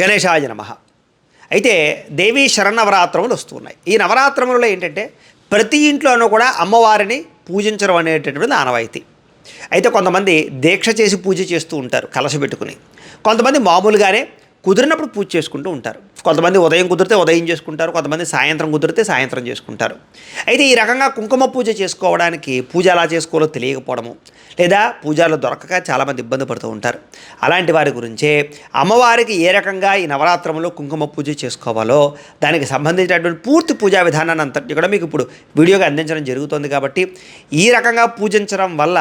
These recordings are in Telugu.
గణేశాయ నమ. అయితే దేవీ శరణవరాత్రములు వస్తున్నాయి. ఈ నవరాత్రములలో ఏంటంటే ప్రతి ఇంట్లోనూ కూడా అమ్మవారిని పూజించడం అనేటటువంటిది ఆనవాయితీ. అయితే కొంతమంది దీక్ష చేసి పూజ చేస్తూ ఉంటారు కలశ పెట్టుకుని. కొంతమంది మామూలుగానే కుదిరినప్పుడు పూజ చేసుకుంటూ ఉంటారు. కొంతమంది ఉదయం కుదిరితే ఉదయం చేసుకుంటారు కొంతమంది సాయంత్రం కుదిరితే సాయంత్రం చేసుకుంటారు. అయితే ఈ రకంగా కుంకుమ పూజ చేసుకోవడానికి పూజ ఎలా చేసుకోవాలో తెలియకపోవడము లేదా పూజలు దొరకక చాలామంది ఇబ్బంది పడుతూ ఉంటారు. అలాంటి వారి గురించే అమ్మవారికి ఏ రకంగా ఈ నవరాత్రంలో కుంకుమ పూజ చేసుకోవాలో దానికి సంబంధించినటువంటి పూర్తి పూజా విధానాన్ని అంతటి కూడా మీకు ఇప్పుడు వీడియోగా అందించడం జరుగుతుంది కాబట్టి ఈ రకంగా పూజించడం వల్ల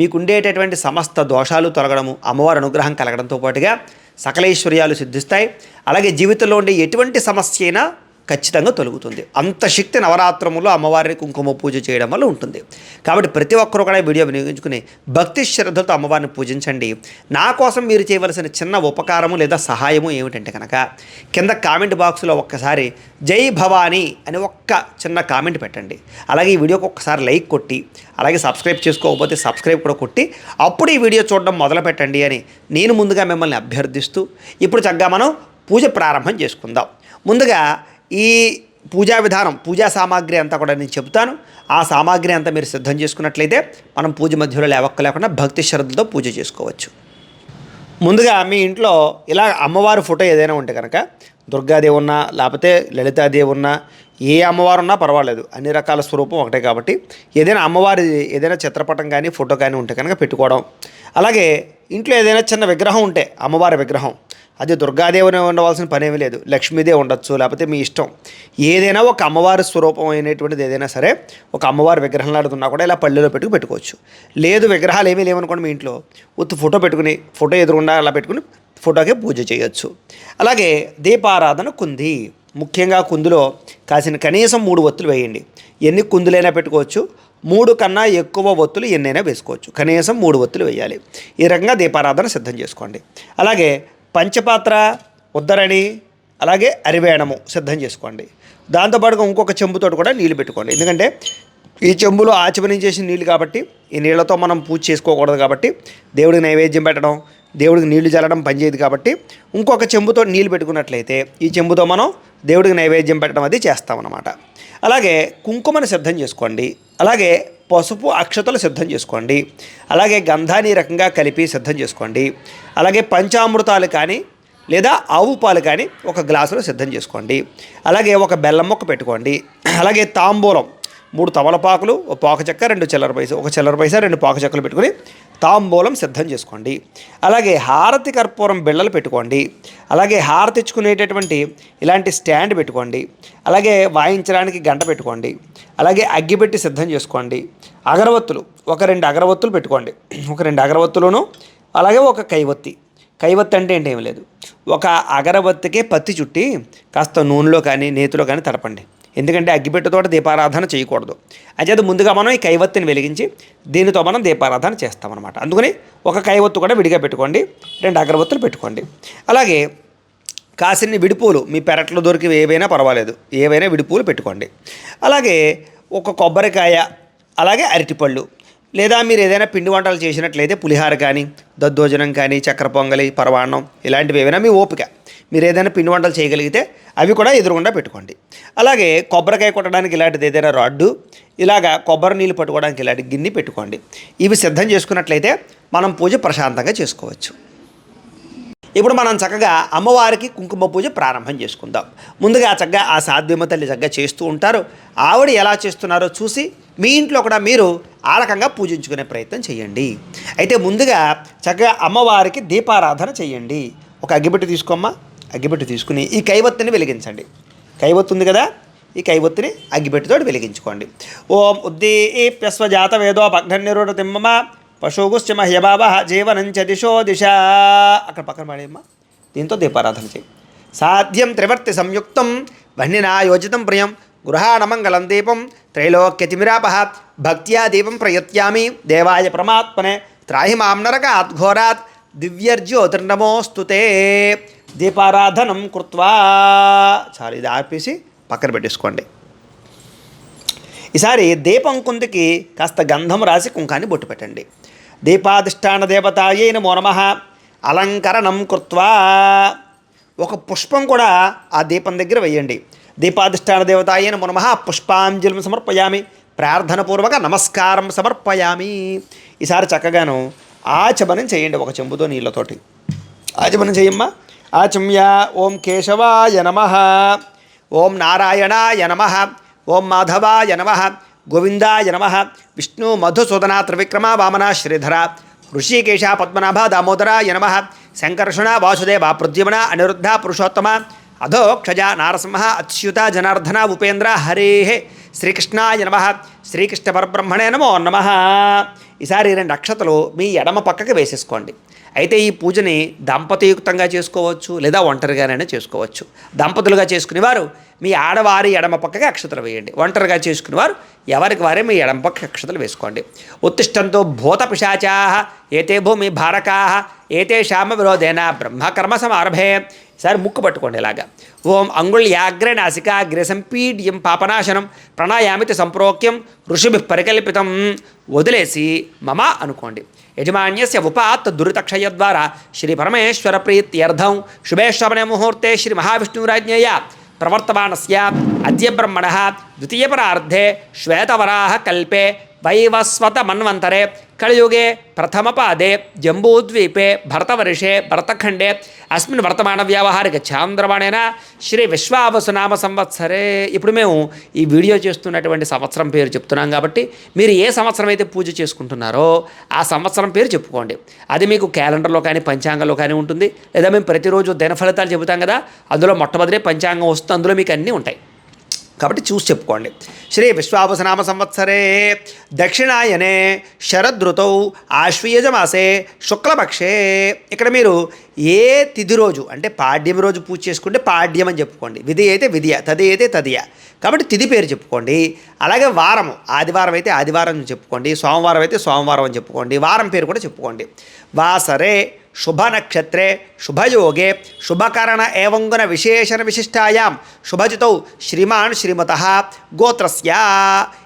మీకు ఉండేటటువంటి సమస్త దోషాలు తొలగడము అమ్మవారి అనుగ్రహం కలగడంతో పాటుగా సకలేశ్వర్యాలు సిద్ధిస్తాయి. అలాగే జీవితంలో ఉండే ఎటువంటి సమస్య అయినా ఖచ్చితంగా తొలుగుతుంది. అంత శక్తి నవరాత్రములో అమ్మవారిని కుంకుమ పూజ చేయడం వల్ల ఉంటుంది. కాబట్టి ప్రతి ఒక్కరూ కూడా వీడియో వినియోగించుకుని భక్తి శ్రద్ధలతో అమ్మవారిని పూజించండి. నా కోసం మీరు చేయవలసిన చిన్న ఉపకారము లేదా సహాయము ఏమిటంటే కనుక కింద కామెంట్ బాక్స్లో ఒక్కసారి జై భవానీ అని ఒక్క చిన్న కామెంట్ పెట్టండి. అలాగే ఈ వీడియోకి ఒక్కసారి లైక్ కొట్టి అలాగే సబ్స్క్రైబ్ చేసుకోకపోతే సబ్స్క్రైబ్ కూడా కొట్టి అప్పుడు ఈ వీడియో చూడడం మొదలు పెట్టండి అని నేను ముందుగా మిమ్మల్ని అభ్యర్థిస్తూ ఇప్పుడు చక్కగా మనం పూజ ప్రారంభం చేసుకుందాం. ముందుగా ఈ పూజా విధానం పూజా సామాగ్రి అంతా కూడా నేను చెబుతాను. ఆ సామాగ్రి అంతా మీరు సిద్ధం చేసుకున్నట్లయితే మనం పూజ మధ్యలో లేవక్క లేకుండా భక్తి శ్రద్ధలతో పూజ చేసుకోవచ్చు. ముందుగా మీ ఇంట్లో ఇలా అమ్మవారి ఫోటో ఏదైనా ఉంటే కనుక దుర్గాదేవి ఉన్నా లేకపోతే లలితాదేవి ఉన్నా ఏ అమ్మవారు ఉన్నా పర్వాలేదు. అన్ని రకాల స్వరూపం ఒకటే కాబట్టి ఏదైనా అమ్మవారి ఏదైనా చిత్రపటం కానీ ఫోటో కానీ ఉంటే కనుక పెట్టుకోవడం. అలాగే ఇంట్లో ఏదైనా చిన్న విగ్రహం ఉంటే అమ్మవారి విగ్రహం. అది దుర్గాదేవిని ఉండవలసిన పనేమీ లేదు. లక్ష్మీదే ఉండొచ్చు లేకపోతే మీ ఇష్టం. ఏదైనా ఒక అమ్మవారి స్వరూపం అయినటువంటిది ఏదైనా సరే ఒక అమ్మవారి విగ్రహం లాడుతున్నా కూడా ఇలా పల్లెలో పెట్టుకు పెట్టుకోవచ్చు. లేదు విగ్రహాలు ఏమీ లేవనుకోండి మీ ఇంట్లో. ఉత్తు ఫోటో పెట్టుకుని ఫోటో ఎదురుగుండా అలా పెట్టుకుని ఫోటోకి పూజ చేయొచ్చు. అలాగే దీపారాధన కుంది. ముఖ్యంగా కుందులో కాసిన కనీసం మూడు ఒత్తులు వేయండి. ఎన్ని కుందులైనా పెట్టుకోవచ్చు. మూడు కన్నా ఎక్కువ ఒత్తులు ఎన్నైనా వేసుకోవచ్చు. కనీసం మూడు ఒత్తులు వేయాలి. ఈ రకంగా దీపారాధన సిద్ధం చేసుకోండి. అలాగే పంచపాత్ర ఉద్దరణి అలాగే అరివేణము సిద్ధం చేసుకోండి. దాంతోపాటుగా ఇంకొక చెంబుతో కూడా నీళ్ళు పెట్టుకోండి. ఎందుకంటే ఈ చెంబులో ఆచమనం చేసిన నీళ్ళు కాబట్టి ఈ నీళ్ళతో మనం పూజ చేసుకోకూడదు కాబట్టి దేవుడికి నైవేద్యం పెట్టడం దేవుడికి నీళ్ళు చల్లడం పనిచేయదు కాబట్టి ఇంకొక చెంబుతో నీళ్ళు పెట్టుకున్నట్లయితే ఈ చెంబుతో మనం దేవుడికి నైవేద్యం పెట్టడం అది చేస్తామన్నమాట. అలాగే కుంకుమను సిద్ధం చేసుకోండి. అలాగే పసుపు అక్షతలు సిద్ధం చేసుకోండి. అలాగే గంధాన్ని రకంగా కలిపి సిద్ధం చేసుకోండి. అలాగే పంచామృతాలు కానీ లేదా ఆవు పాలు కానీ ఒక గ్లాసులో సిద్ధం చేసుకోండి. అలాగే ఒక బెల్లం మొక్క పెట్టుకోండి. అలాగే తాంబూలం మూడు తమలపాకులు ఒక పాక చెక్క రెండు చిల్లర పైస ఒక చిల్లర పైస రెండు పాక చెక్కలు పెట్టుకుని తాంబూలం సిద్ధం చేసుకోండి. అలాగే హారతి కర్పూరం బిళ్ళలు పెట్టుకోండి. అలాగే హారతి ఇచ్చుకునేటటువంటి ఇలాంటి స్టాండ్ పెట్టుకోండి. అలాగే వాయించడానికి గంట పెట్టుకోండి. అలాగే అగ్గిపెట్టి సిద్ధం చేసుకోండి. అగరవత్తులు ఒక రెండు అగరవత్తులు పెట్టుకోండి. ఒక రెండు అగరవత్తులను అలాగే ఒక కైవత్తి. కైవత్తి అంటే ఏంటి? ఏం లేదు. ఒక అగరవత్తికే పత్తి చుట్టి కాస్త నూనెలో కానీ నేతిలో కానీ తడపండి. ఎందుకంటే అగ్గిపెట్టెతోట దీపారాధన చేయకూడదు. అంచేత ముందుగా మనం ఈ కైవత్తిని వెలిగించి దీనితో మనం దీపారాధన చేస్తామన్నమాట. అందుకని ఒక కైవత్తు కూడా విడిగా పెట్టుకోండి రెండు అగరవత్తులు పెట్టుకోండి. అలాగే కాసిన్ని విడిపూలు మీ పెరట్లో దొరికి ఏవైనా పర్వాలేదు ఏవైనా విడిపూలు పెట్టుకోండి. అలాగే ఒక కొబ్బరికాయ అలాగే అరటిపళ్ళు లేదా మీరు ఏదైనా పిండి వంటలు చేసినట్లయితే పులిహార కానీ దద్దోజనం కానీ చక్కెర పొంగలి పరవాన్నం ఇలాంటివి ఏవైనా మీ ఓపిక. మీరు ఏదైనా పిండి వంటలు చేయగలిగితే అవి కూడా ఎదురుగుండా పెట్టుకోండి. అలాగే కొబ్బరికాయ కొట్టడానికి ఇలాంటిది ఏదైనా రాడ్డు ఇలాగా కొబ్బరి నీళ్ళు పట్టుకోవడానికి ఇలాంటి గిన్నె పెట్టుకోండి. ఇవి సిద్ధం చేసుకున్నట్లయితే మనం పూజ ప్రశాంతంగా చేసుకోవచ్చు. ఇప్పుడు మనం చక్కగా అమ్మవారికి కుంకుమ పూజ ప్రారంభం చేసుకుందాం. ముందుగా చక్కగా ఆ సాధ్యమ తల్లి చక్కగా చేస్తూ ఉంటారు. ఆవిడ ఎలా చేస్తున్నారో చూసి మీ ఇంట్లో కూడా మీరు ఆ రకంగా పూజించుకునే ప్రయత్నం చేయండి. అయితే ముందుగా చక్కగా అమ్మవారికి దీపారాధన చేయండి. ఒక అగ్గిపెట్టి తీసుకోమ్మా. అగ్గిపెట్టు తీసుకుని ఈ కైవత్తిని వెలిగించండి. కైవత్తు ఉంది కదా? ఈ కైవత్తిని అగ్గిపెట్టుతో వెలిగించుకోండి. ఓం ఉద్దీప్యస్వ జాత వేదో పగ్నిరుడు తిమ్మమ పశుగుశ్చ మహ్యబాబ జీవనంచ దిశో దిశ. అక్కడ పక్కన పడేయమ్మా. దీంతో దీపారాధన చేయి. సాధ్యం త్రివర్తి సంయుక్తం వహ్నినా యోజితం ప్రియం గృహాణమంగళం దీపం త్రైలోక్యతిమిరాప భక్త్యా దీపం ప్రయత్యామి దేవాయ పరమాత్మనే త్రాహి మాం నరకాత్ దివ్యర్జ్యోతిర్నమోస్తుతే దీపారాధనం కృత్వా. చాలు ఇది ఆపేసి పక్కన పెట్టేసుకోండి. ఈసారి దీపం కుందికి కాస్త గంధం రాసి కుంకాన్ని బొట్టు పెట్టండి. దీపాధిష్టాన దేవతాయే నమో నమ. అలంకరణం కృత్వా. ఒక పుష్పం కూడా ఆ దీపం దగ్గర వేయండి. దీపాధిష్టాన దేవతాయన నమః పుష్పాంజలిం సమర్పయామి. ప్రార్థనపూర్వక నమస్కారం సమర్పయామి. ఈసారి చక్కగాను ఆచమనం చేయండి ఒక చెంబుతో నీళ్ళతోటి. ఆచమనం చేయమ్మా. ఆచమ్య ఓం కేశవాయ నమ ఓం నారాయణాయ నమ ఓం మాధవాయ నమ గోవిందాయ నమ విష్ణు మధుసూదన త్రివిక్రమ వామన శ్రీధర ఋషికేశ పద్మనాభ దామోదరాయ నమ శంకర్షణ వాసుదేవ ప్రద్యుమ్న అనిరుద్ధ అధో అధోక్షజ నారసింహ అచ్యుత జనార్దన ఉపేంద్ర హరే శ్రీకృష్ణాయ నమ. శ్రీకృష్ణ పరబ్రహ్మణే నమో నమ. ఈసారి రెండు అక్షతలు మీ ఎడమ పక్కకి వేసేసుకోండి. అయితే ఈ పూజని దంపతియుక్తంగా చేసుకోవచ్చు లేదా ఒంటరిగానైనా చేసుకోవచ్చు. దంపతులుగా చేసుకునేవారు మీ ఆడవారి ఎడమ పక్కకి అక్షతలు వేయండి. ఒంటరిగా చేసుకునేవారు ఎవరికి వారే మీ ఎడమ పక్క అక్షతలు వేసుకోండి. ఉత్తిష్టంతో భూత పిశాచా ఏతే భూమి భారకా ఏతే శామ విరోధేన బ్రహ్మకర్మ సమారభే. ఈసారి ముక్కు పట్టుకోండి ఇలాగా. ఓం అంగుళ్యాగ్ర నాసికాగ్ర సంపీడ్యం పాపనాశనం ప్రణాయామితి సంప్రోక్యం ఋషిభి పరికల్పితం. వదిలేసి మమ అనుకోండి. యజమాన్యస్య ఉపాత్ దురితక్షయ ద్వారా శ్రీ పరమేశ్వర ప్రీత్యర్థం. శుభేశ్వరనే ముహూర్తే శ్రీ మహావిష్ణురాజ్ఞయ. ప్రవర్తమానస్య అద్య బ్రహ్మణ ద్వితీయపరార్ధే శ్వేతవరాహ కల్పే వైవస్వత మన్వంతరే కళయుగే ప్రథమపాదే జంబూద్వీపే భరతవర్షే భరతఖండే అస్మిన్ వర్తమాన వ్యావహారిక చాంద్రవాణైన శ్రీ విశ్వావసునామ సంవత్సరే ఇప్పుడు మేము ఈ వీడియో చేస్తున్నటువంటి సంవత్సరం పేరు చెప్తున్నాం కాబట్టి మీరు ఏ సంవత్సరం అయితే పూజ చేసుకుంటున్నారో ఆ సంవత్సరం పేరు చెప్పుకోండి. అది మీకు క్యాలెండర్లో కానీ పంచాంగంలో కానీ ఉంటుంది. లేదా మేము ప్రతిరోజు దిన ఫలితాలు చెబుతాం కదా అందులో మొట్టమొదటి పంచాంగం వస్తుంది అందులో మీకు అన్నీ ఉంటాయి. కాబట్టి చూసి చెప్పుకోండి. శ్రీ విశ్వావసనామ సంవత్సరే దక్షిణాయనే శరదృతౌ ఆశ్వీయజమాసే శుక్లపక్షే. ఇక్కడ మీరు ఏ తిథి రోజు అంటే పాడ్యం రోజు పూజ చేసుకుంటే పాడ్యం అని చెప్పుకోండి. విధి అయితే విధియ తది అయితే తదియ. కాబట్టి తిథి పేరు చెప్పుకోండి. అలాగే వారము ఆదివారం అయితే ఆదివారం చెప్పుకోండి. సోమవారం అయితే సోమవారం అని చెప్పుకోండి. వారం పేరు కూడా చెప్పుకోండి. వాసరే శుభనక్షత్రే శుభయోగే శుభకరణ ఏవంగున విశేషణ విశిష్టాయాం శుభజితౌ శ్రీమాన్ శ్రీమత గోత్రస్య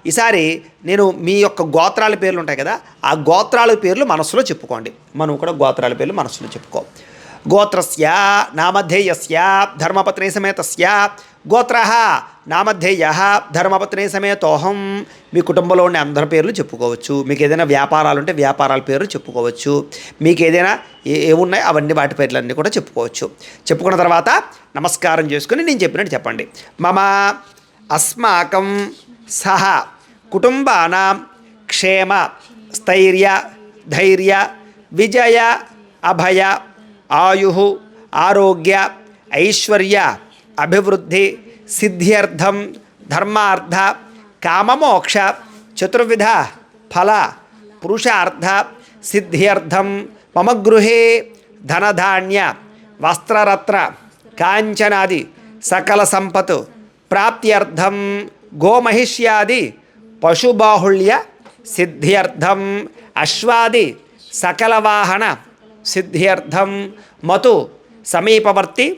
ఈసారి నేను మీ యొక్క గోత్రాల పేర్లు ఉంటాయి కదా ఆ గోత్రాల పేర్లు మనస్సులో చెప్పుకోండి. మనం కూడా గోత్రాల పేర్లు మనస్సులో చెప్పుకో. గోత్రస్య నామధేయస్య ధర్మపత్ని సమేతస్య గోత్ర నా మధ్య యహ ధర్మపత్ని సమేతోహం. మీ కుటుంబంలో ఉండే అందరి పేర్లు చెప్పుకోవచ్చు. మీకు ఏదైనా వ్యాపారాలు ఉంటే వ్యాపారాల పేర్లు చెప్పుకోవచ్చు. మీకు ఏదైనా ఏ ఏమున్నాయి అవన్నీ వాటి పేర్లన్నీ కూడా చెప్పుకోవచ్చు. చెప్పుకున్న తర్వాత నమస్కారం చేసుకుని నేను చెప్పినట్టు చెప్పండి. మమ అస్మాకం సహ కుటుంబానాం క్షేమ స్థైర్య ధైర్య విజయ అభయ ఆయు ఆరోగ్య ఐశ్వర్య అభివృద్ధి सिद्ध्यर्थम धर्मार्थ काममोक्ष, चतुर्विध, फल पुरुषार्थ सिद्ध्यर्थम मम गृह, धनधान्य, वस्त्ररत्र कांचनादि सकल संपत् प्राप्त्यर्थम गोमहिष्यादि, पशुबाहुल्य सिद्ध्यर्थम अश्वादि, सकलवाहन सिद्ध्यर्थम मतु, समीपवर्ती,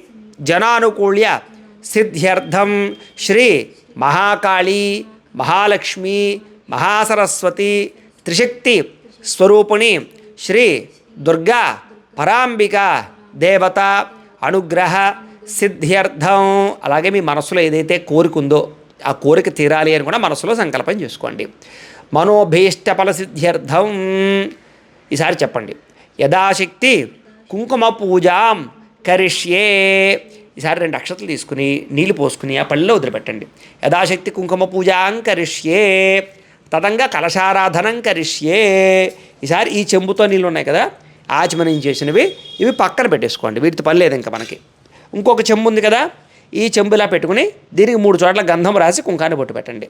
जनानुकूल्य సిద్ధ్యర్థం శ్రీ మహాకాళీ మహాలక్ష్మి మహాసరస్వతి త్రిశక్తి స్వరూపిణి శ్రీ దుర్గా పరాంబిక దేవత అనుగ్రహ సిద్ధ్యర్థం. అలాగే మీ మనసులో ఏదైతే కోరిక ఉందో ఆ కోరిక తీరాలి అని కూడా మనసులో సంకల్పం చేసుకోండి. మనోభీష్ట ఫల సిద్ధ్యర్థం. ఈసారి చెప్పండి. యథాశక్తి కుంకుమ పూజాం కరిష్యే. ఈసారి రెండు అక్షతలు తీసుకుని నీళ్ళు పోసుకుని ఆ పళ్ళలో వదిలిపెట్టండి. యథాశక్తి కుంకుమ పూజాం కరిష్యే తదంగా కలశారాధనం కరిష్యే. ఈసారి ఈ చెంబుతో నీళ్ళు ఉన్నాయి కదా ఆచమనం చేసినవి ఇవి పక్కన పెట్టేసుకోండి. వీటితో పని లేదు ఇంకా మనకి. ఇంకొక చెంబు ఉంది కదా ఈ చెంబులా పెట్టుకుని దీనికి మూడు చోట్ల గంధం రాసి కుంకాన్ని బొట్టు పెట్టండి.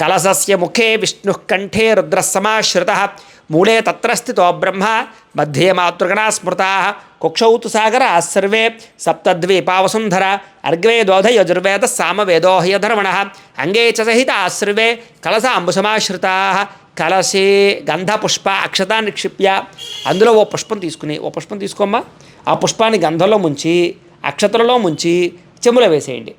కలసస్య ముఖే విష్ణు కంఠే రుద్రసమాశ్రిత మూలే తత్రస్థితో బ్రహ్మ మధ్యే మాతృగణా స్మృతా. కుక్షౌతు సాగర సర్వే సప్తద్వీపావసుంధర అర్గ్వే దోధ యజుర్వేద అంగే చ సహిత ఆశ్రవే కలస అంబుసమాశ్రితా కలసే గంధ పుష్ప అక్షతా నిక్షిప్య అందులో ఓ పుష్పం తీసుకుని ఓ పుష్పం తీసుకోమ్మా. ఆ పుష్పాన్ని గంధంలో ముంచి అక్షతలలో ముంచి చెంబులో వేసేయండి.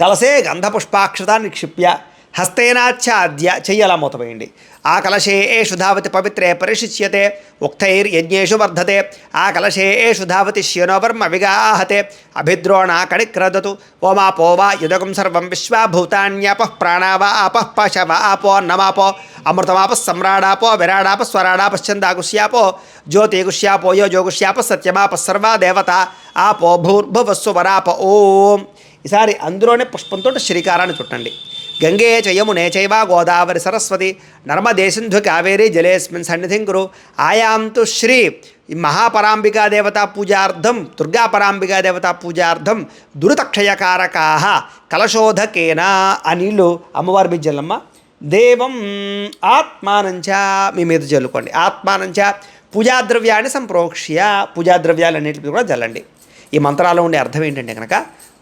కలసే గంధపుష్పాక్షత నిక్షిప్య హస్తేనాచ్ఛాద్య చెయ్యలా అలా మూతవేయండి ఆ కలశే ఏషు ధావతి పవిత్రే పరిశిచ్యతే ఉక్తైర్యజ్ఞేషు వర్ధతే. ఆ కలశే ఏషు ధావతి శ్యనోవర్మ విగాహతే. అభిద్రోణ కణిక్రదతు. ఓమాపో వా యుదకం సర్వం విశ్వాభూతాన్యాపః ప్రాణావా ఆపః పశవ ఆపో నమాపో. అమృతమాప సమ్రాడాపో విరాడాప స్వరాడాపశ్చందాగుష్యాపో జ్యోతిగుష్యాపో యో జోగుష్యాప సత్యమాప సర్వా దేవత. ఆపో భూర్భువస్సు వరాప ఓం. ఈసారి అందులోనే పుష్పంతో శ్రీకారాన్ని చుట్టండి. గంగే చ యమునే చైవ గోదావరి సరస్వతి నర్మదే సింధు కావేరి జలేస్మిన్ సన్నిధిం కురు ఆయాంతు శ్రీ ఈ మహాపరాంబికా దేవతా పూజార్థం దుర్గా పరాంబికా దేవతా పూజార్థం దురితక్షయకారకా కలశోధకేన ఆ నీళ్ళు అమ్మవారి మీద జల్లమ్మ దేవం ఆత్మానంచ మీ మీద జల్లుకోండి ఆత్మానంచ పూజాద్రవ్యాన్ని సంప్రోక్ష్య పూజాద్రవ్యాలన్నింటినీ కూడా జల్లండి. ఈ మంత్రాల్లో ఉండే అర్థం ఏంటంటే కనుక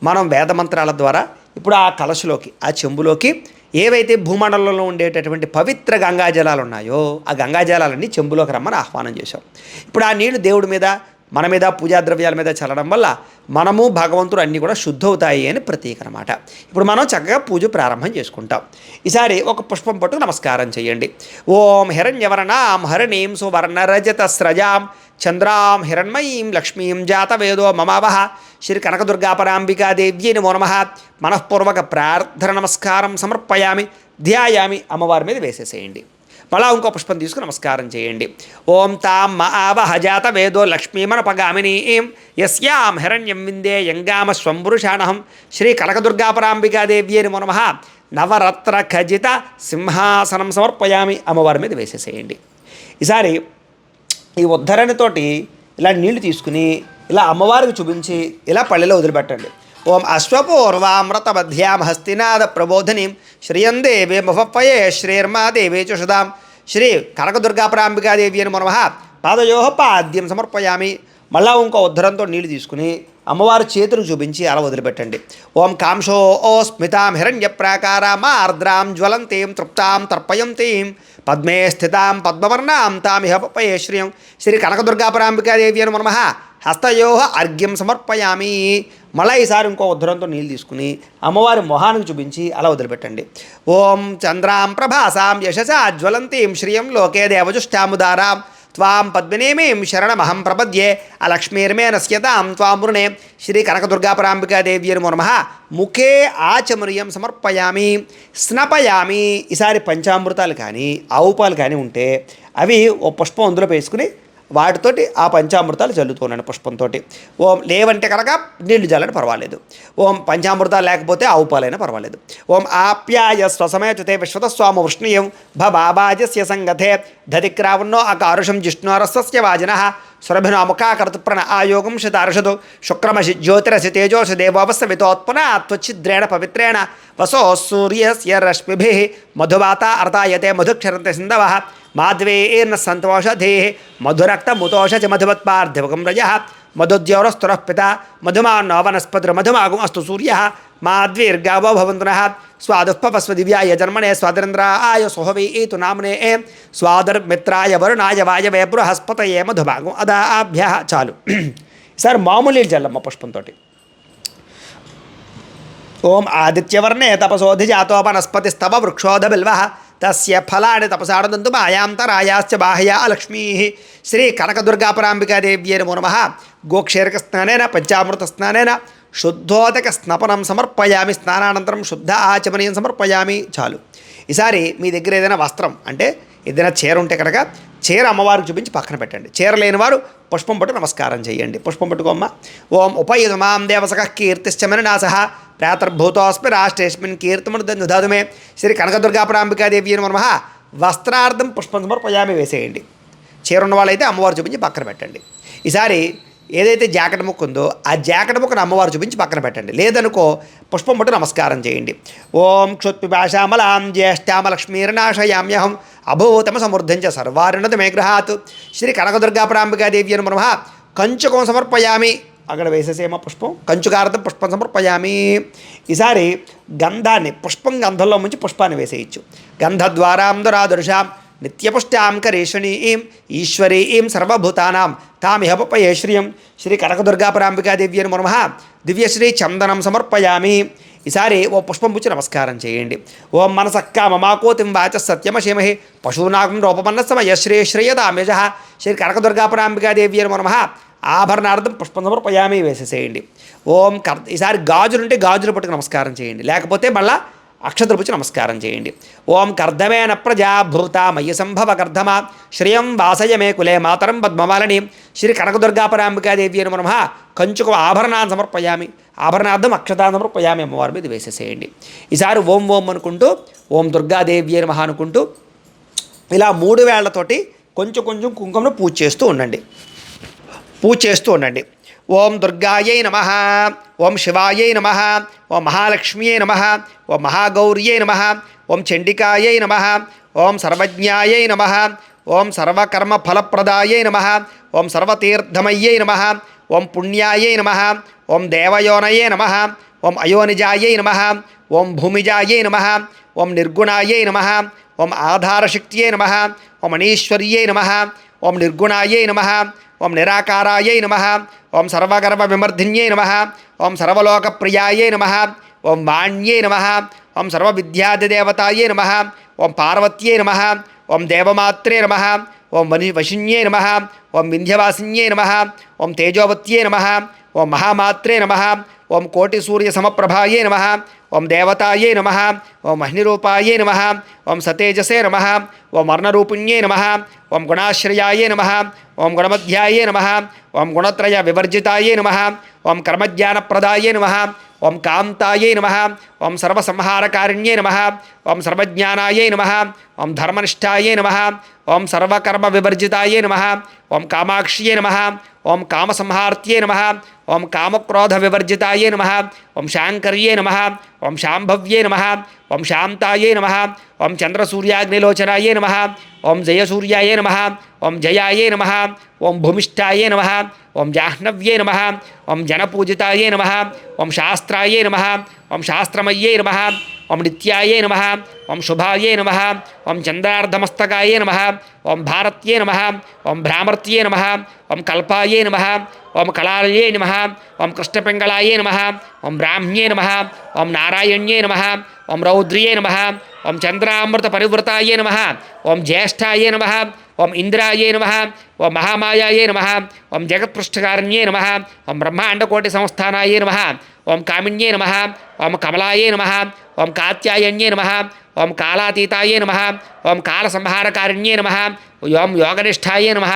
మనం వేద మంత్రాల ద్వారా ఇప్పుడు ఆ కలశలోకి ఆ చెంబులోకి ఏవైతే భూమండలంలో ఉండేటటువంటి పవిత్ర గంగాజలాలు ఉన్నాయో ఆ గంగాజలాలన్నీ చెంబులోకి రమ్మని ఆహ్వానం చేశాం. ఇప్పుడు ఆ నీళ్ళు దేవుడి మీద మన మీద పూజా ద్రవ్యాల మీద చల్లడం వల్ల మనము భగవంతుడు అన్నీ కూడా శుద్ధవుతాయి అని ప్రతీక అనమాట ఇప్పుడు మనం చక్కగా పూజ ప్రారంభం చేసుకుంటాం. ఈసారి ఒక పుష్పం పట్టు నమస్కారం చేయండి. ఓం హిరణ్యవర్ణాం హరణీం సువర్ణ రజత స్రజాం చంద్రాం హిరణ్మయీం లక్ష్మీం జాతవేదో మమావహ. శ్రీ కనకదుర్గాపరాంబికాదేవ్యై నమో నమ. మనఃపూర్వక ప్రార్థన నమస్కారం సమర్పయామి ధ్యాయామి అమ్మవారి మీద వేసేసేయండి. మళ్ళా ఇంకో పుష్పం తీసుకుని నమస్కారం చేయండి. ఓం తాం మహావహ ఆవహ జాత వేదో లక్ష్మీమనపగామినీం యస్యాం హిరణ్యం విందే యంగామ స్వంపురుషాణహం శ్రీ కనకదుర్గాపరాంబికాదేవ్యే నమో నమ. నవరత్న ఖజిత సింహాసనం సమర్పయామి అమ్మవారి మీద వేసేసేయండి. ఈసారి ఈ ఉద్ధరణతోటి ఇలా నీళ్ళు తీసుకుని ఇలా అమ్మవారికి చూపించి ఇలా పల్లెలో వదిలిపెట్టండి. ఓం అశ్వపూర్వామృత మధ్యాం హస్తినాద ప్రబోధినీం శ్రియం దేవే ముఫప్పయే శ్రీర్మా దేవే చుషదాం శ్రీ కనకదుర్గాపరాంబికాదేవి అని మనమ పాదయో పాద్యం సమర్పయామి. మళ్ళా ఇంకో ఉద్ధరంతో నీళ్ళు తీసుకుని అమ్మవారు చేతులు చూపించి అలా వదిలిపెట్టండి. ఓం కాంశో ఓ స్మితాం హిరణ్య ప్రాకారాం ఆర్ద్రాం జ్వలంతీం తృప్తాం తర్పయంతీం పద్మే స్థితాం పద్మవర్ణాం తామిహ పపయే శ్రీ కనకదుర్గాపరాంబికాదేవి అని మనమ హస్తయో అర్ఘ్యం సమర్పయామి. మళ్ళీ ఈసారి ఇంకో ఉద్ధరంతో నీళ్ళు తీసుకుని అమ్మవారి మొహానికి చూపించి అలా వదిలిపెట్టండి. ఓం చంద్రాం ప్రభాసాం యశసా జ్వలంతీం శ్రియం లోకే దేవజుష్టాముదారాం. త్వాం పద్మినేమీం శరణమహం ప్రపద్యే అలక్ష్మీర్మే నశ్యతాం త్వాం వృణే శ్రీ కనకదుర్గాపరాంబికాదేవి అని నమ ముఖే ఆచమర్యం సమర్పయామి స్నపయామి ఈసారి పంచామృతాలు కానీ ఆవుపాలు కానీ ఉంటే అవి ఓ పుష్పం అందులో వేసుకుని వాటితోటి ఆ పంచామృతాలు చల్లుతున్నాను పుష్పంతో ఓం లేవంటే కనుక నీళ్ళు చల్లని పర్వాలేదు. ఓం పంచామృతాలు లేకపోతే ఆవు పాలైనా పర్వాలేదు. ఓం ఆప్యాయ స్వసమేతుతే విశ్వతస్వామ వృష్ణీయం భబాబాజస్య సంగతే దధిక్రావన్నో అకారుషం జిష్ణురస్వస్య వాజిన సురభినాముఖాకరతు ప్రణ్ ఆయోగం శతార్షదు శుక్రమసి జ్యోతిరసి తేజోసి దేవోపస్య వితోత్పన త్వచ్చిద్రేణ పవిత్రేణ వసో సూర్యస్య రశ్మిభి మధువాత అర్థాయతే మధుక్షరంత సింధవ మాధ్వేర్న సంతోషధే మధురక్తముతోష చ మధువత్పార్థివకం రజ మధుద్యోరస్తుర పిత మధుమాన్నో వనస్పతిర్ మధుమాగం అస్తు సూర్య మాద్వీర్గావో భవంతునః స్వాదుఃపవస్వ దివ్యాయ జన్మనే స్వాదరేంద్రాయ సుహవే ఏతు నామ్నే స్వాదర్మిత్రాయ వరుణాయ వాయవే బృహస్పతయే మధుభాగం అదాభ్య చాలు సార్ మామూలు జల్లమ్మ పుష్పంతో ఓం ఆదిత్యవర్ణే తపసోధిజాతో వనస్పతిస్తవ వృక్షోధ బిల్వ తస్య ఫలాన్ని తపసాడదంతు మాయాంతరాయాశ్చ బాహ్య లక్ష్మీ శ్రీ కనకదుర్గాపరాంబికాదేవ్యే నమో నమ గోక్షేరక స్నానేన పంచామృత స్నానేన శుద్ధోదక స్నపనం సమర్పయామి స్నానానంతరం శుద్ధ ఆచమనీయం సమర్పయామి చాలు। ఈసారి మీ దగ్గర ఏదైనా వస్త్రం అంటే ఏదైనా చీర ఉంటే కనుక చీర అమ్మవారికి చూపించి పక్కన పెట్టండి. చీర లేని వారు పుష్పం పట్టు నమస్కారం చేయండి. పుష్పం పట్టుకోమ్మ. ఓం ఉపయుధమాం దేవసక కీర్తిశ్చమని నాసహ ప్రాతర్భూతోస్మి రాష్ట్రేస్మిన్ కీర్తిమును దధాదు మే శ్రీ కనకదుర్గాపరాంబికాదేవి నమ. వస్త్రార్థం పుష్పం సమర్పయామి వేసేయండి. చీరున్న వాళ్ళైతే అమ్మవారు చూపించి పక్కన పెట్టండి. ఈసారి ఏదైతే జాకెట్ ముక్క ఉందో ఆ జాకెట్ ముక్కను అమ్మవారు చూపించి పక్కన పెట్టండి. లేదనుకో పుష్పం పట్టు నమస్కారం చేయండి. ఓం క్షుత్పిపాశామలాం జ్యేష్ఠామలక్ష్మీర్నాశయామ్యహం అభూతమ సమృద్ధించ సర్వారుణత మే గృహాత్. శ్రీ కనకదుర్గాపరాంబికాదేవి అని నమ. కంచుకం సమర్పయామి అక్కడ వేసేసేమో పుష్పం. కంచుకారతం పుష్పం సమర్పయామి. ఈసారి గంధాన్ని పుష్పం గంధంలో ముంచి పుష్పాన్ని వేసేయచ్చు. గంధద్వారాంధురాదుర్షాం నిత్యపుష్టాం కరేషణీం ఈశ్వరీం సర్వభూతానాం. తామిహ పపయే శ్రియం శ్రీ కనకదుర్గాపరాంబికాదేవి అని మనమ దివ్యశ్రీ చందనం సమర్పయామి. ఈసారి ఓ పుష్పం పుచ్చి నమస్కారం చేయండి. ఓం మనసక్క మమాకోతిం వాచ సత్యమశేమహే పశూనాగం రూపమన్నసమ యశ్రే శ్రేయదామేజ శ్రీ కనకదుర్గాపరాంబికాదేవి అని మనమ ఆభరణార్థం పుష్పం సమర్పయామి వేసేసేయండి. ఓం కర్ ఈసారి గాజులుంటే గాజులు పట్టుకు నమస్కారం చేయండి. లేకపోతే మళ్ళా అక్షతలు నమస్కారం చేయండి. ఓం కర్ధమేన ప్రజాభూత మయ్య సంభవ కర్ధమ శ్రియం వాసయమే కులే మాతరం పద్మమాలని శ్రీ కనకదుర్గాపరాంబికాదేవి అని మనమ కంచుకు ఆభరణాన్ని సమర్పయామి. ఆభరణార్థం అక్షతాన్ని సమర్పయామి అమ్మవారి మీద వేసేసేయండి. ఈసారి ఓం ఓం అనుకుంటూ ఓం దుర్గాదేవి అని మహా అనుకుంటూ ఇలా మూడు వేళ్ళతోటి కొంచెం కొంచెం కుంకుమను పూజ చేస్తూ ఉండండి. పూజ చేస్తూ ఉండండి ఓం దుర్గాయై నమ ఓం శివాయై నమ ఓం మహాలక్ష్మియే నమ ఓం మహాగౌర్యై నమ ఓం చండికాయై నమ ఓం సర్వజ్ఞాయై నమ ఓం సర్వకర్మ ఫలప్రదాయై నమ ఓం సర్వతీర్థమయ్యై నమ ఓం పుణ్యాయై నమ ఓం దేవయోనయే నమ ఓం అయోనిజాయై నమ ఓం భూమిజాయై నమ ఓం నిర్గుణాయై నమ ఓం ఆధారశక్తియే నమ ఓం అనీశ్వర్యై నమ ఓం నిర్గుణాయై నమ ఓం నిరాకారాయై నమ ఓం సర్వగర్వ విమర్ధిన్యై నమ ఓం సర్వలోకప్రియాయై నమ ఓం వాణ్యై నమ ఓం సర్వవిద్యాదిదేవతాయై నమ ఓం పార్వత్యై నమ ఓం దేవమాత్రే నమ ఓం వని వశిన్యై నమ ఓం వింధ్యవాసిన్యై నమ ఓం తేజోవత్యై నమ ఓం మహామాత్రే నమ ఓం కోటి సూర్య సమప్రభాయే నమ. ఓం దేవతాయే నమ. ఓం అహ్నిరూపాయే నమ. ఓం సతేజసే నమ. ఓం వర్ణరూపిణ్యే నమ. ఓం గుణాశ్రయాయే నమ. ఓం గుణమధ్యాయే నమ. ఓం గుణత్రయ వివర్జితాయే నమ. ఓం కర్మజ్ఞానప్రదాయే నమ. ఓం కాంతాయే నమ ఓం సర్వసంహారకారిణ్యే నమ ఓం సర్వజ్ఞానాయే నమ ఓం ధర్మనిష్టాయే నమ ఓం సర్వకర్మ వివర్జితాయే నమ ఓం కామాక్ష్యే నమ ఓం కామసంహార్త్యే నమ ఓం కామక్రోధ వివర్జితాయే నమ ఓం శాంకర్యే నమ ఓం శాంభవ్యే నమ ఓం శాంతాయే నమ ఓం చంద్రసూర్యాగ్నిలోచనాయే నమ ఓం జయసూర్యాయే నమ ఓం జయాయే నమ ఓం భూమిష్ఠాయే నమ ఓం జాహ్నవ్యే నమ ఓం జనపూజితాయ నమ ఓం శాస్త్రాయ నమ ఓం శాస్త్రమయ్యే నమ ఓం నిత్యాయ నమ ఓం శుభాయ నమ ఓం చంద్రార్ధమస్తకాయ నమ ఓం భారత్యే నమ ఓం భ్రామర్త్యే నమ ఓం కల్పాయ నమ ఓం కళాలయే నమ ఓం కృష్ణపింగళాయ నమ ఓం బ్రాహ్మ్యే నమ ఓం నారాయణ్యే నమ ఓం రౌద్రియే నమ ఓం చంద్రామృత పరివృతాయే నమ ఓం జ్యేష్ఠాయే నమ ఓం ఇంద్రాయే నమ ఓం మహామాయాయే నమ ఓం జగత్పృష్ఠకారణ్యే నమ ఓం బ్రహ్మాండకోటి సంస్థానాయే నమ ఓం కామిణ్యే నమ ఓం కమలాయే నమ ఓం కాత్యాయణ్యే నమ ఓం కాలాతీతాయే నమ ఓం కాలసంహారకారిణ్యే నమ ఓం యోగనిష్టాయే నమ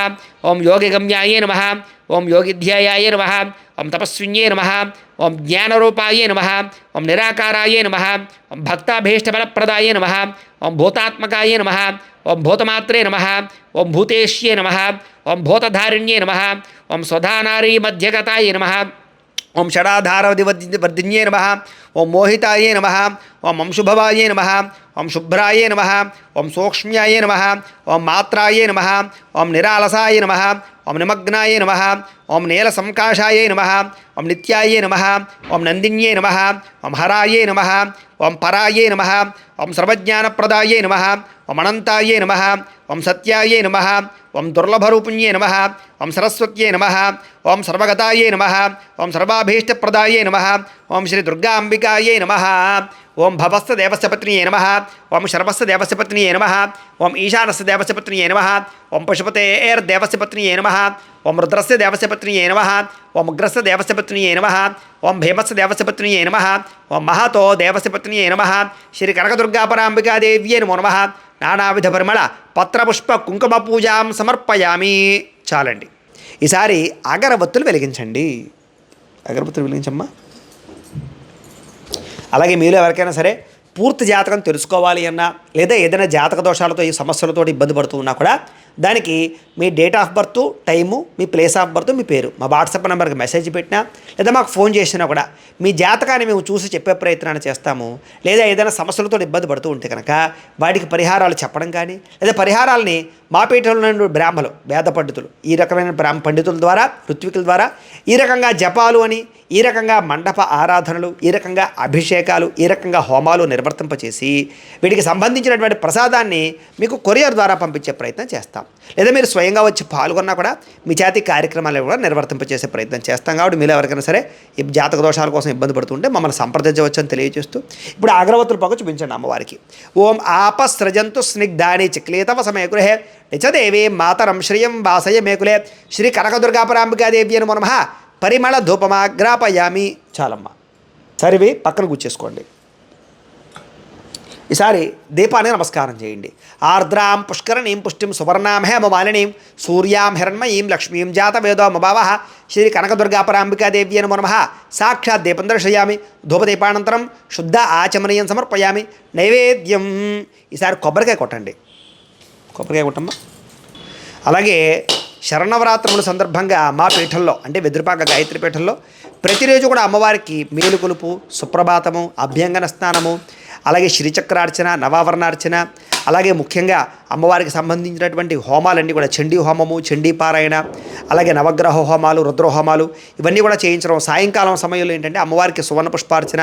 ఓం యోగిగమ్యాయే నమ ఓం యోగిధ్యాయాయ నమ ఓం తపస్విన్యే నమ ఓం జ్ఞానరూపాయే నమ ఓం నిరాకారాయే నమ ఓం భక్తాభీష్టబలప్రదాయే నమ ఓం భూతాత్మకాయే నమ ఓం భూతమాత్రే నమ ఓం భూతేష్యే నమ ఓం భూతధారిణ్యే నమ ఓం స్వధానారీ మధ్యగతాయే నమ ఓం షడాధారవది వర్ధిన్యే నమ ఓం మోహితాయే నమ ఓం అంశుభవాయే నమ ఓం శుభ్రాయే నమ ఓం సూక్ష్మ్యాయే నమ ఓం మాత్రాయే నమ ఓం నిరాలసాయ నమ ఓం నిమగ్నాయే నమ ఓం నేల నీలసంకాశాయే నమ ఓం నిత్యాయే నమ ఓం నందిన్యే నమ ఓం హరాయే నమ ఓం పరాయే నమ ఓం సర్వజ్ఞానప్రదాయే నమ ఓం అనంతాయే నమ ఓం సత్యాయే నమ ఓం దుర్లభరూపుణ్యే నమ ఓం సరస్వత్యే నమ ఓం సర్వగతాయే నమ ఓం సర్వాభీష్టప్రదాయే నమ ఓం శ్రీ దుర్గాంబికాయే నమ ఓం భవస్థ దేవస్య పత్నియే నమ. ఓం శర్వస్థ దేవస్య పత్నియే నమ. ఓం ఈశానస్థ దేవస్య పత్నియే నమ. ఓం పశుపతేర్ దేవస్య పత్నియే నమ. ఓం రుద్రస్య దేవస్య పత్నియే నమ. ఓం ఉగ్రస్య దేవస్య పత్నియే నమ. ఓం భీమస్య దేవస్య పత్నియే నమ. ఓం మహాతో దేవస్య పత్నియే నమ. శ్రీ కనకదుర్గాపరాంబికాదేవ్యే నమో నమ. నానావిధ పరిమళ పత్రపుష్ప కుంకుమ పూజాం సమర్పయామి. చాలండి. ఈసారి అగరబత్తులు వెలిగించండి. అగరబత్తులు వెలిగించమ్మా. అలాగే మీలో ఎవరికైనా సరే పూర్తి జాతకం తెలుసుకోవాలి అన్నా లేదా ఏదైనా జాతక దోషాలతో ఈ సమస్యలతో ఇబ్బంది పడుతూ ఉన్నా కూడా దానికి మీ డేట్ ఆఫ్ బర్త్ టైము మీ ప్లేస్ ఆఫ్ బర్త్ మీ పేరు. మా వాట్సాప్ నెంబర్కి మెసేజ్ పెట్టినా లేదా మాకు ఫోన్ చేసినా కూడా మీ జాతకాన్ని మేము చూసి చెప్పే ప్రయత్నాన్ని చేస్తాము. లేదా ఏదైనా సమస్యలతో ఇబ్బంది పడుతూ ఉంటే కనుక వాటికి పరిహారాలు చెప్పడం కానీ లేదా పరిహారాలని మా పీఠంలో బ్రాహ్మలు వేద పండితులు ఈ రకమైన బ్రాహ్మ పండితుల ద్వారా ఋత్వికుల ద్వారా ఈ రకంగా జపాలు అని ఈ రకంగా మండప ఆరాధనలు ఈ రకంగా అభిషేకాలు ఈ రకంగా హోమాలు నిర్వర్తింపచేసి వీటికి సంబంధించినటువంటి ప్రసాదాన్ని మీకు కొరియర్ ద్వారా పంపించే ప్రయత్నం చేస్తాం లేదా మీరు స్వయంగా వచ్చి పాల్గొన్నా కూడా మీ జాతి కార్యక్రమాలు కూడా నిర్వర్తింపచేసే ప్రయత్నం చేస్తాం కాబట్టి మీరు ఎవరికైనా సరే ఈ జాతక దోషాల కోసం ఇబ్బంది పడుతుంటే మమ్మల్ని సంప్రదించవచ్చని తెలియజేస్తూ ఇప్పుడు అగరవత్తులు పక్క చూపించండి అమ్మవారికి. ఓం ఆపస్రజంతు స్నిగ్ధాని సమయ సమయగృహే నిజదేవి మాతరం శ్రియం వాసయ మేకులే. శ్రీ కనకదుర్గాపరాంబికాదేవి అని మనమ పరిమళ ధూపమాగ్రాపయామి. చాలమ్మ. సరివి పక్కన కూర్చేసుకోండి ఈసారి దీపాన్ని నమస్కారం చేయండి. ఆర్ద్రాం పుష్కరణీం పుష్టిం సువర్ణాం హేమమాలినీం సూర్యాం హిరణ్మయీం లక్ష్మీం జాత వేదోమభావ శ్రీ కనకదుర్గాపరాంబికాదేవి అని నమ సాక్షాత్ దీపం దర్శయామి ధూపదీపానంతరం శుద్ధ ఆచమనీయం సమర్పయామి నైవేద్యం. ఈసారి కొబ్బరికాయ కొట్టండి. కొబ్బరికాయ కొట్టమ్మా. అలాగే శరణవరాత్రముల సందర్భంగా మా పీఠంలో అంటే వెదురుపాక గాయత్రి పీఠంలో ప్రతిరోజు కూడా అమ్మవారికి మేలుకొలుపు సుప్రభాతము అభ్యంగన స్నానము అలాగే శ్రీచక్రార్చన నవావరణార్చన అలాగే ముఖ్యంగా అమ్మవారికి సంబంధించినటువంటి హోమాలన్నీ కూడా చండీ హోమము చండీ పారాయణ అలాగే నవగ్రహ హోమాలు రుద్ర హోమాలు ఇవన్నీ కూడా చేయించడం. సాయంకాలం సమయంలో ఏంటంటే అమ్మవారికి సువర్ణ పుష్పార్చన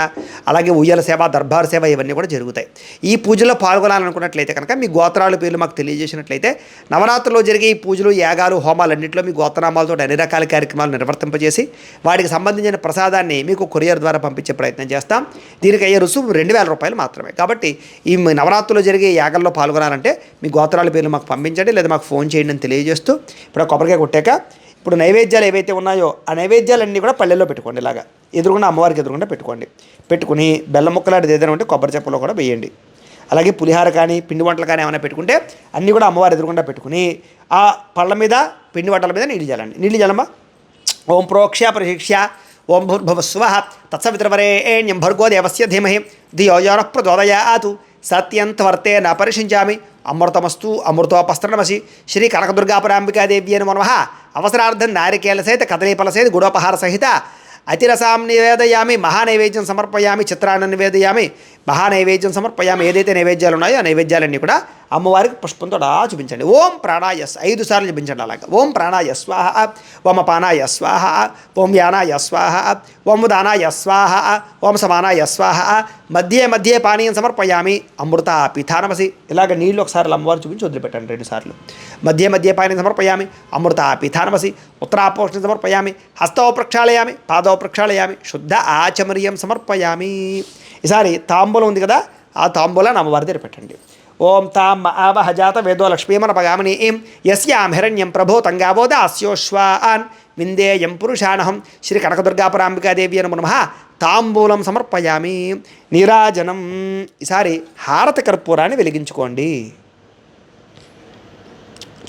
అలాగే ఉయ్యల సేవ దర్బార్ సేవ ఇవన్నీ కూడా జరుగుతాయి. ఈ పూజలో పాల్గొనాలనుకున్నట్లయితే కనుక మీ గోత్రాల పేర్లు మాకు తెలియజేసినట్లయితే నవరాత్రుల్లో జరిగే ఈ పూజలు యాగాలు హోమాలన్నింటిలో మీ గోత్రనామాలతో అన్ని రకాల కార్యక్రమాలు నిర్వర్తింపజేసి వాటికి సంబంధించిన ప్రసాదాన్ని మీకు కొరియర్ ద్వారా పంపించే ప్రయత్నం చేస్తాం. దీనికి అయ్యే రుసుము రెండు వేల రూపాయలు మాత్రమే. కాబట్టి ఈ నవరాత్రుల్లో జరిగే యాగంలో పాల్గొనాలంటే మీ గోత్రాల పేర్లు మాకు పంపించండి లేదా మాకు ఫోన్ చేయండి అని తెలియజేస్తూ ఇప్పుడు కొబ్బరికాయ కొట్టాక ఇప్పుడు నైవేద్యాలు ఏవైతే ఉన్నాయో ఆ నైవేద్యాలన్నీ కూడా పల్లెల్లో పెట్టుకోండి ఇలాగా. ఎదురుగుండా అమ్మవారికి ఎదురుకుండా పెట్టుకోండి. పెట్టుకుని బెల్లం ముక్కలాంటిది ఏదైనా ఉంటే కొబ్బరి చెప్పులో కూడా వేయండి. అలాగే పులిహార కానీ పిండి వంటలు కానీ ఏమైనా పెట్టుకుంటే అన్నీ కూడా అమ్మవారి ఎదురుకుండా పెట్టుకుని ఆ పళ్ళ మీద పిండి వంటల మీద నీళ్ళు చల్లండి. నీళ్ళు చల్లమ్మా. ఓం ప్రోక్ష ప్రశిక్ష ఓం భూర్భువ స్వ తత్సవితృవరేణ్యం భర్గో దేవస్య ధీమహి ధియోజన ప్రచోదయాతు. సత్యంతవర్తే నా పరిశించామి అమృతమస్తు అమృతోపస్త్రణమసి శ్రీ కనకదుర్గాపరాంబికాదేవి అని మనమ అవసరార్థం నారికేల సహిత కదలీపల సహిత గుడోపహార సహిత. అతిరసాం నివేదయామి మహానైవేద్యం సమర్పయామి చిత్రాన్ని నివేదయామి. మహానైవేద్యం సమర్పయామి. ఏదైతే నైవేద్యాలు ఉన్నాయో ఆ నైవేద్యాలన్నీ కూడా అమ్మవారికి పుష్పంతో అలా చూపించండి. ఓం ప్రాణాయస్ ఐదు సార్లు చూపించండి అలాగా. ఓం ప్రాణాయ స్వాహ ఓం పానాయ స్వాహ ఓం యానాయ స్వాహ ఓం దానాయ స్వాహ ఓం సమానాయ స్వాహ మధ్యే మధ్యే పానీయం సమర్పయామి. అమృత పిథానమసి ఇలాగ నీళ్ళు ఒకసారి అమ్మవారు చూపించి వదిలిపెట్టండి రెండు సార్లు. మధ్య మధ్య పానీయం సమర్పయామి. అమృత పిథానమసి ఉత్తరాపోషణ సమర్పయామి. హస్తవ ప్రక్షాళయామి పాదవ ప్రక్షాళయామి శుద్ధ ఆచమర్యం సమర్పయామి. ఈసారి తాంబూలం ఉంది కదా ఆ తాంబూలాన్ని అమ్మవారి దగ్గర పెట్టండి. ఓం తాం ఆవహజాత వేదో లక్ష్మీమన పగామిని ఏం యస్యాం హిరణ్యం ప్రభో తంగావో దాస్యోశ్వాన్ విందేయం పురుషాణహం శ్రీ కనకదుర్గాపరాంబికాదేవి అను నమః తాంబూలం సమర్పయామి. నీరాజనం. ఈసారి హారత కర్పూరాన్ని వెలిగించుకోండి.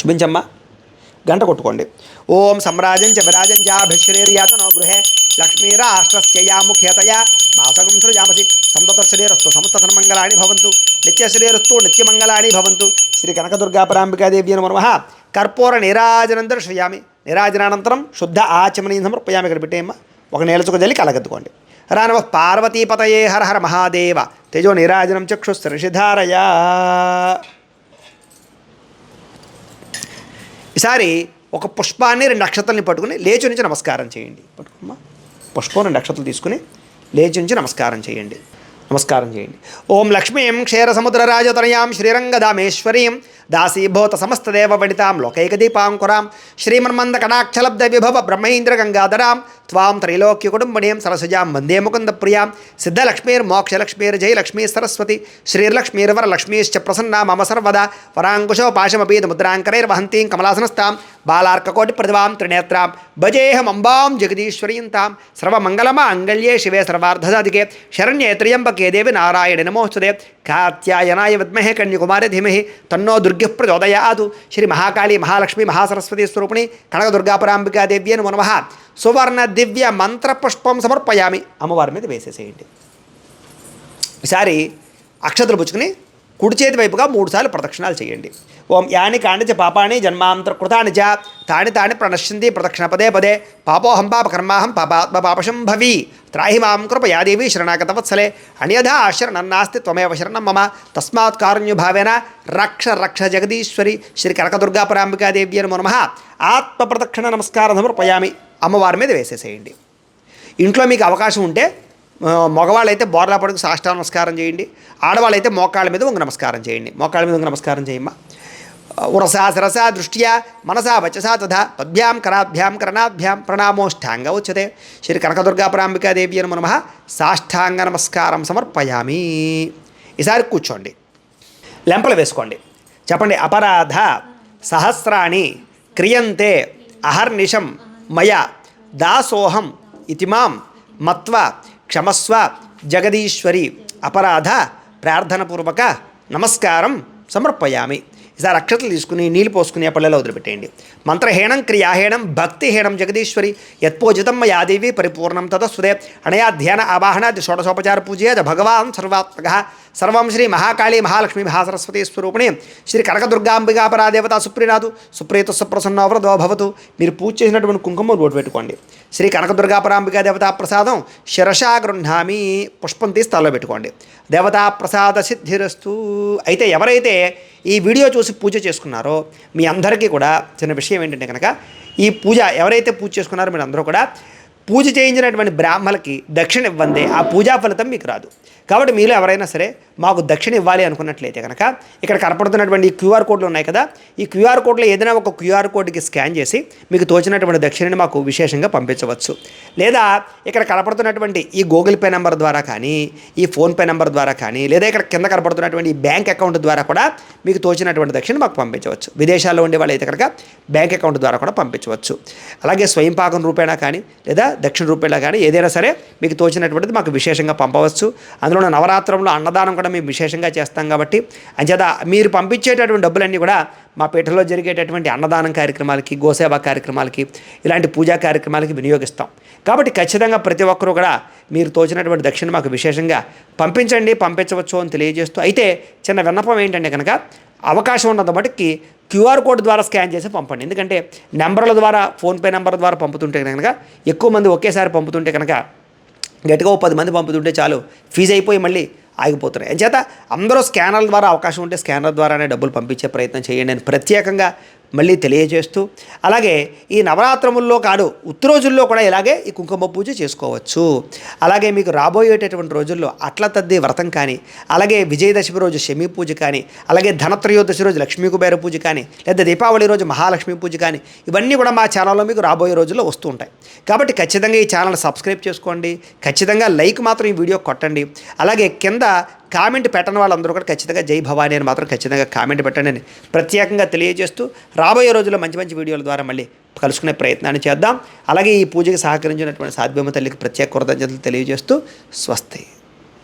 చూపించమ్మా. గంట కొట్టుకోండి. ఓం సమ్రాజం చ విరాజం చాభిశ్రీర్యాతనో గృహే లక్ష్మీరాష్ట్రస్యయా ముఖ్యతయా మాసగం సృజామసి సంతత శ్రీరస్తు సమస్త భవంతు నిత్య శ్రీరస్తు నిత్యమంగళాని భవంతు. శ్రీ కనకదుర్గాపరాంబికాదేవి నమ. కర్పూర నీరాజనం దర్శయామి నీరాజనానంతరం శుద్ధ ఆచమనీయం సమర్పయామి ఇక్కడ పెట్టేయమ్మ. ఒక నేలచుకు జల్లి కలగెత్తుకోండి. రానవ పార్వతీపతయే హర హర మహాదేవ. తేజో నీరాజనం చక్షుస్త్రిషిధారయా ఈసారి ఒక పుష్పాన్ని రెండు నక్షత్రాలని పట్టుకుని లేచి నుంచి నమస్కారం చేయండి. పట్టుకోమ్మా. పుష్పం రెండు నక్షత్రాలు తీసుకుని లేచి ఉంచి నమస్కారం చేయండి. నమస్కారం చేయండి. ఓం లక్ష్మీం క్షీరసముద్రరాజతనయాం సముద్ర శ్రీరంగదామేశ్వరీం దాసీభూత సమస్తదేవ వనితాం లోకైకదీపాంకురాం శ్రీమన్మంద కటాక్షలబ్ధ విభవ బ్రహ్మేంద్ర గంగాధరాం త్వాం త్రైలోక్య కుటుంబణీం సరసజాం వందే ముకుంద ప్రియాం సిద్ధలక్ష్మీర్ మోక్షలక్ష్మీర్ జయలక్ష్మీ సరస్వతి శ్రీర్లక్ష్మీర్వరలక్ష్మీశ్చ ప్రసన్నా మమ సర్వదా. వరాంకుశో పాశమపీత ముద్రాంకరైర్వహంతీం కమలాసనస్తాం బాలార్కకోటి ప్రతిభాం త్రినేత్రాం. భజేహమంబాం జగదీశ్వరీం తాం సర్వమంగళమాంగళ్యే శివే సర్వార్ధసాధికే. శరణ్యే త్ర్యంబకే దేవి నారాయణ నమోస్తుదే కాత్యాయనాయ విద్మహే కన్యకుమారి ధీమహి. తన్నో దుర్గ ప్రచోదయాదు శ్రీ మహాకాళి మహాలక్ష్మి మహాసరస్వతి స్వరూపిణి కనకదుర్గాపరాంబికాదేవి అని మనమహ సువర్ణ దివ్య మంత్రపుష్పం సమర్పయామి అమ్మవారి మీద వేసేసేయండి। ఈసారి అక్షతలు పుచ్చుకుని కుడి చేతి వైపుగా మూడుసార్లు ప్రదక్షిణాలు చేయండి. ఓం యాని కాణిచ పాపాని జన్మాంతర కృతాని చ తాని తాని ప్రణశ్యంతి ప్రదక్షిణ పదే పదే. పాపోహం పాప కర్మాహం పాపాత్మ పాపశం భవి. త్రాహి మాం కృపయాదేవి శరణాగతవత్సలే. శరణాగత వత్సలే అన్యథా శరణన్నాస్తి త్వమేవ శరణం మమ. తస్మాత్ కారుణ్యభావేన రక్ష రక్ష జగదీశ్వరి. శ్రీ కనకదుర్గా పరాంబికాదేవి అని నమ ఆత్మ ప్రదక్షిణ నమస్కారం సమర్పయామి అమ్మవారి మీద వేసేసేయండి. ఇంట్లో మీకు అవకాశం ఉంటే మగవాళ్ళైతే బోర్లా పడుకు సాష్టా నమస్కారం చేయండి. ఆడవాళ్ళైతే మోకాళ్ళ మీద వంగ నమస్కారం చేయండి. మోకాళ్ళ మీద వంగ నమస్కారం చేయమ్మా ఉరసా శిరసా దృష్ట్యా మనసా వచసా తథా పద్భ్యాం కరాభ్యాం కరణాభ్యాం ప్రణామోష్టాంగ ఉచ్యతే. శ్రీ కనకదుర్గా పరాంబికాదేవి అని నమ. సాష్టాంగ నమస్కారం సమర్పయామి. ఈసారి కూర్చోండి. లెంపలు వేసుకోండి. చెప్పండి అపరాధ సహస్రాణి క్రియంతే అహర్నిషం మయ దాసోహం ఇతిమాం మత్వ క్షమస్వ జగదీశ్వరి అపరాధ ప్రార్థనపూర్వక నమస్కారం సమర్పయామి. ఈసారి అక్షతలు తీసుకుని నీళ్ళు పోసుకుని ఆ పళ్ళలో వదిలిపెట్టేయండి. మంత్రహీనం క్రియాహీనం భక్తిహీనం జగదీశ్వరి యత్పూజితం మయాదేవి పరిపూర్ణం తదస్సుదే. అనయా ధ్యాన ఆవాహనాది షోడశోపచార పూజయద భగవాన్ సర్వాత్మక. సర్వం శ్రీ మహాకాళీ మహాలక్ష్మి మహాసరస్వతి స్వరూపిణి శ్రీ కనకదుర్గాంబికాపరాదేవత సుప్రీనాథు సుప్రీత సుప్రసన్న వరదో భవతు. మీరు పూజ చేసినటువంటి కుంకుమ బోటు పెట్టుకోండి. శ్రీ కనకదుర్గాపరాంబికా దేవతా ప్రసాదం శిరషా గృహామి పుష్పం తీసి తలలో పెట్టుకోండి. దేవతా ప్రసాద సిద్ధిరస్తు. అయితే ఎవరైతే ఈ వీడియో చూసి పూజ చేసుకున్నారో మీ అందరికీ కూడా చిన్న విషయం ఏంటంటే కనుక ఈ పూజ ఎవరైతే పూజ చేసుకున్నారో మీరు అందరూ కూడా పూజ చేయించినటువంటి బ్రాహ్మలకి దక్షిణ ఇవ్వండి ఆ పూజా ఫలితం మీకు రాదు. కాబట్టి మీలో ఎవరైనా సరే మాకు దక్షిణ ఇవ్వాలి అనుకున్నట్లయితే కనుక ఇక్కడ కనపడుతున్నటువంటి ఈ క్యూఆర్ కోడ్లు ఉన్నాయి కదా ఈ క్యూఆర్ కోడ్లో ఏదైనా ఒక క్యూఆర్ కోడ్కి స్కాన్ చేసి మీకు తోచినటువంటి దక్షిణని మాకు విశేషంగా పంపించవచ్చు. లేదా ఇక్కడ కనపడుతున్నటువంటి ఈ గూగుల్ పే నెంబర్ ద్వారా కానీ ఈ ఫోన్పే నెంబర్ ద్వారా కానీ లేదా ఇక్కడ కింద కనపడుతున్నటువంటి ఈ బ్యాంక్ అకౌంట్ ద్వారా కూడా మీకు తోచినటువంటి దక్షిణ మాకు పంపించవచ్చు. విదేశాల్లో ఉండే వాళ్ళైతే కనుక బ్యాంక్ అకౌంట్ ద్వారా కూడా పంపించవచ్చు. అలాగే స్వయం పాకం రూపేణా కానీ లేదా దక్షిణ రూపేలా కానీ ఏదైనా సరే మీకు తోచినటువంటిది మాకు విశేషంగా పంపవచ్చు. అందులో నవరాత్రంలో అన్నదానం కూడా మేము విశేషంగా చేస్తాం కాబట్టి అంచేత మీరు పంపించేటటువంటి డబ్బులన్నీ కూడా మా పీఠలో జరిగేటటువంటి అన్నదానం కార్యక్రమాలకి గోసేవ కార్యక్రమాలకి ఇలాంటి పూజా కార్యక్రమాలకి వినియోగిస్తాం. కాబట్టి ఖచ్చితంగా ప్రతి ఒక్కరూ కూడా మీరు తోచినటువంటి దక్షిణ మాకు విశేషంగా పంపించండి పంపించవచ్చు అని తెలియజేస్తూ అయితే చిన్న విన్నపం ఏంటంటే కనుక అవకాశం ఉన్నంత మటుకి క్యూఆర్ కోడ్ ద్వారా స్కాన్ చేసి పంపండి. ఎందుకంటే నెంబర్ల ద్వారా ఫోన్పే నెంబర్ ద్వారా పంపుతుంటే కనుక ఎక్కువ మంది ఒకేసారి పంపుతుంటే కనుక గట్టిగా ఓ పది మంది పంపుతుంటే చాలు ఫీజు అయిపోయి మళ్ళీ ఆగిపోతున్నాయి. అంచేత అందరూ స్కానర్ల ద్వారా అవకాశం ఉంటే స్కానర్ ద్వారానే డబ్బులు పంపించే ప్రయత్నం చేయండి. నేను ప్రత్యేకంగా మళ్ళీ తెలియజేస్తూ అలాగే ఈ నవరాత్రముల్లో కాదు ఉత్తరోజుల్లో కూడా ఇలాగే ఈ కుంకుమ పూజ చేసుకోవచ్చు. అలాగే మీకు రాబోయేటటువంటి రోజుల్లో అట్ల తద్ది వ్రతం కానీ అలాగే విజయదశమి రోజు శమి పూజ కానీ అలాగే ధనత్రయోదశి రోజు లక్ష్మీ కుబేర పూజ కానీ లేదా దీపావళి రోజు మహాలక్ష్మి పూజ కానీ ఇవన్నీ కూడా మా ఛానల్లో మీకు రాబోయే రోజుల్లో వస్తూ ఉంటాయి. కాబట్టి ఖచ్చితంగా ఈ ఛానల్ సబ్స్క్రైబ్ చేసుకోండి. ఖచ్చితంగా లైక్ మాత్రం ఈ వీడియో కొట్టండి. అలాగే కింద కామెంట్ పెట్టని వాళ్ళందరూ కూడా ఖచ్చితంగా జై భవానీ అని మాత్రం ఖచ్చితంగా కామెంట్ పెట్టండి అని ప్రత్యేకంగా తెలియజేస్తూ రాబోయే రోజుల్లో మంచి మంచి వీడియోల ద్వారా మళ్ళీ కలుసుకునే ప్రయత్నాన్ని చేద్దాం. అలాగే ఈ పూజకి సహకరించినటువంటి సాధ్యమ తల్లికి ప్రత్యేక కృతజ్ఞతలు తెలియజేస్తూ స్వస్తి.